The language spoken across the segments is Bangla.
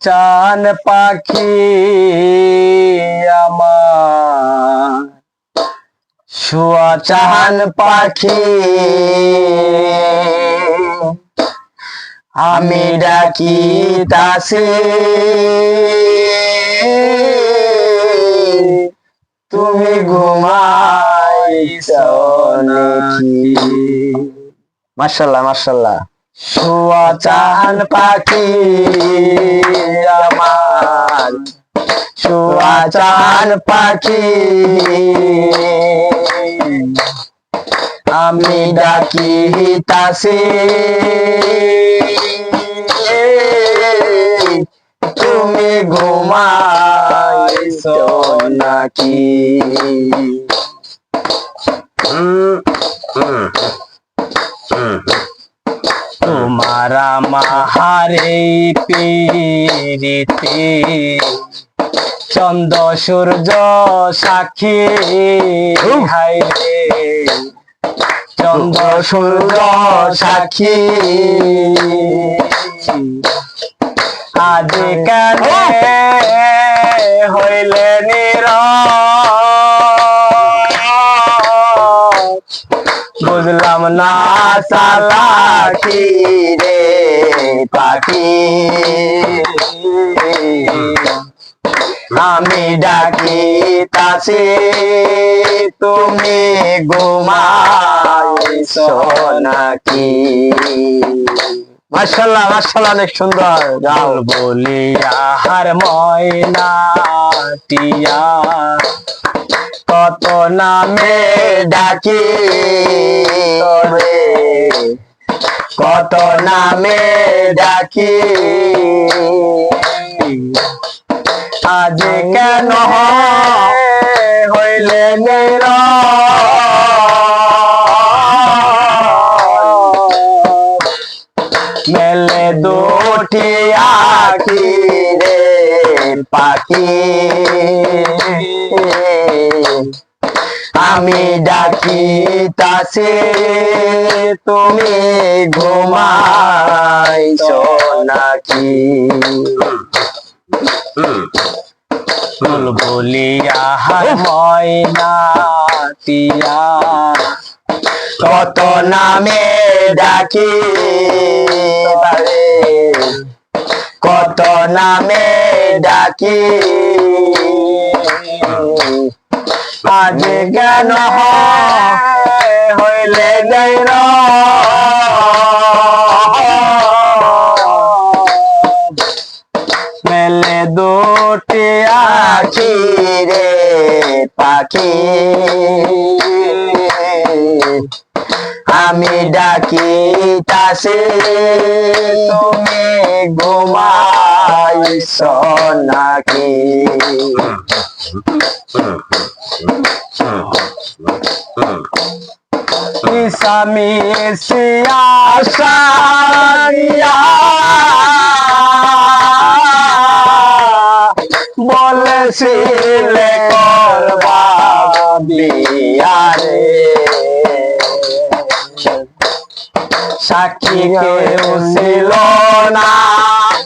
চান পাখি আমার। চান পাখি আমি ডাকি তাসে। তুমি ঘুমাই নাকি? মাশাল্লাহ। মাশাল্লাহ শুয়া চান পাখি আমার। শুয়া চান পাখি। আমি ডাকি তাসে তুমি ঘুমাইছ নাকি? হুম, হুম, তোমার মাহারে পীরিতে। চন্দ্র সূর্য সাক্ষী হাই রে। চন্দ্র সূর্য সাক্ষী আজ কেন হইলে নির বুঝলাম না সালাকি রে পাখি। আমি ডাকি তাসে তুমি ঘুমাইছ নাকি? মার্শাল্লাহ মার্শাল্লাহ অনেক সুন্দর। গাল বলিয়া হার ময়না টিয়া। কত নামে ডাকি কত নামে ডাকি। আজ কেন হইলে মের মেলে দুটি আখি রে পাখি। আমি ডাকি তাসে তুমি ঘুমাইছ নাকি হুম। ফুল বলিয়া হার ময়না কত নামে ডাকি কত নামে ডাকি আজ জ্ঞান হইলে গৈর মেলে দুটি আখি রে পাখি। আমি ডাকি তাসে তুমি ঘুমাইছ নাকি স্বামী সিয়া বলেছিলে করবা সাক্ষী কেউ ছিল না?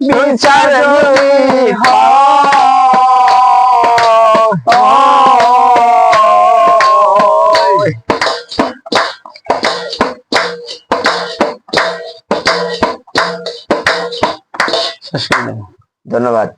বিচার যদি ধন্যবাদ